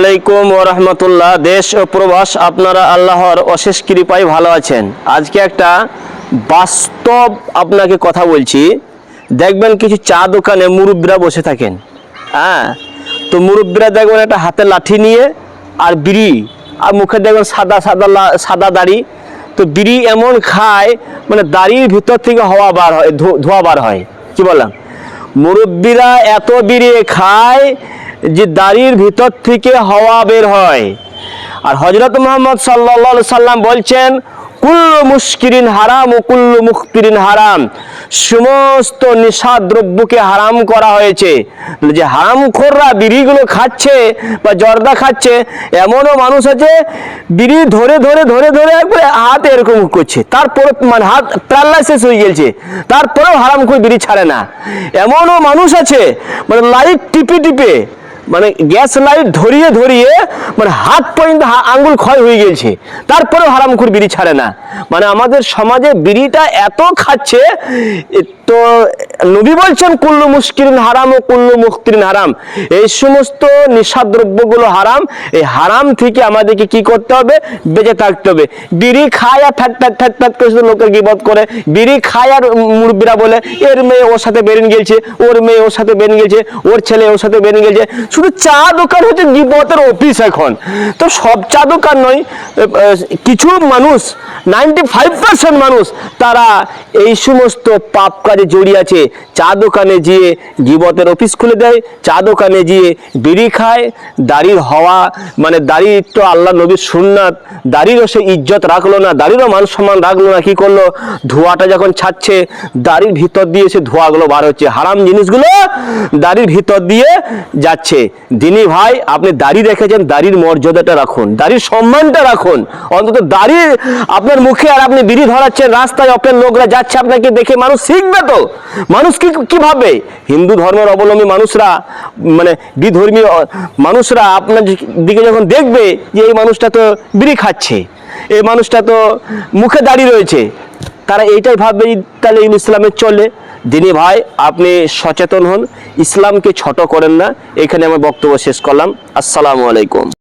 আলাইকুম ও রহমতুল্লাহ, দেশ ও প্রবাস আপনারা আল্লাহর অশেষ কৃপায় ভালো আছেন। আজকে একটা বাস্তব আপনাকে কথা বলছি। দেখবেন কিছু চা দোকানে মুরব্বীরা বসে থাকেন। হ্যাঁ তো মুরব্বীরা দেখবেন একটা হাতে লাঠি নিয়ে আর বিড়ি, আর মুখে দেখবেন সাদা সাদা সাদা দাড়ি। তো বিড়ি এমন খায় মানে দাড়ির ভিতর থেকে হওয়া বার হয়, ধোঁয়া বার হয়। কি বললাম? মুরব্বীরা এত বিড়ি খায় যে দাড়ির ভিতর থেকে হাওয়া বের হয়। আর হজরত মোহাম্মদ সাল্লা সাল্লাম বলছেন, কুল্লু মুশকিরিন হারাম ও কুল্লু মুখতিরিন হারাম। সমস্ত নেশা দ্রব্যকে হারাম করা হয়েছে। যে হারামখোররা বিড়িগুলো খাচ্ছে বা জর্দা খাচ্ছে, এমনও মানুষ আছে, বিড়ি ধরে ধরে ধরে ধরে একবারে হাত এরকম করছে। তারপরে মানে হাত প্যারালাইসিস হয়ে গেছে তারপরেও হারাম হারামখোর বিড়ি ছাড়ে না। এমনও মানুষ আছে মানে লাইট টিপে টিপে মানে গ্যাস লাইট ধরিয়ে ধরিয়ে মানে হাত পর্যন্ত আঙ্গুল ক্ষয় হয়ে গেছে তারপরেও হারামখুর বিড়ি ছাড়ে না। মানে আমাদের সমাজে বিড়িটা এত খাচ্ছে তো নবী বলছেন, কুল্লু মুশকিরিন হারাম ও কুল্লু মুক্তিরিন হারাম। এই সমস্ত নিঃসাদ্রব্যগুলো হারাম। এই হারাম থেকে আমাদেরকে কি করতে হবে? বেঁচে থাকতে হবে। বিড়ি খায় আর ফ্যাট ফ্যাট ফ্যাট ফ্যাট করে শুধু লোকের গিবত করে। বিড়ি খায় আর মুরব্বীরা বলে, এর মেয়ে ওর সাথে বেরিয়ে গেছে, ওর মেয়ে ওর সাথে বেরিয়ে গেছে, ওর ছেলে ওর সাথে বেরিয়ে গেছে। শুধু চা দোকান হচ্ছে গিবতের অফিস এখন। তো সব চা দোকান নয় কিছু মানুষ নাইনটি ফাইভ পার্সেন্ট মানুষ, তারা এই সমস্ত পাপ কাজে জড়িয়ে আছে। চা দোকানে গিয়ে গিবতের অফিস খুলে দেয়। চা দোকানে গিয়ে বিড়ি খায়। দাড়ির হওয়া মানে দাড়ির তো আল্লাহ নবীর সুন্নাত, দাড়িরও সে ইজ্জত রাখল না, দাড়িরও মান সম্মান রাখল না, কি করল? ধোঁয়াটা যখন ছাড়ছে, দাড়ির ভিতর দিয়ে সে ধোঁয়াগুলো বার হচ্ছে। হারাম জিনিসগুলো দাড়ির ভিতর দিয়ে যাচ্ছে। দিনী ভাই, আপনি দাড়ি রেখেছেন দাড়ির মর্যাদাটা রাখুন, দাড়ির সম্মানটা রাখুন। অন্তত দাড়ি আপনার মুখে আর আপনি বিড়ি ধরাচ্ছেন, রাস্তায় আপনার লোকরা যাচ্ছে, আপনাকে দেখে মানুষ শিখবে তো মানুষ কি কি ভাবে? হিন্দু ধর্মের অবলম্বী মানুষরা মানে বিধর্মী মানুষরা আপনার দিকে যখন দেখবে যে এই মানুষটা তো বিড়ি খাচ্ছে, এই মানুষটা তো মুখে দাঁড়িয়ে রয়েছে, তারা এইটাই ভাববে তাহলে ইসলামের চলে। দিনী ভাই, আপনি সচেতন হন, ইসলামকে ছোট করেন না। এখানে আমার বক্তব্য শেষ করলাম। আসসালামু আলাইকুম।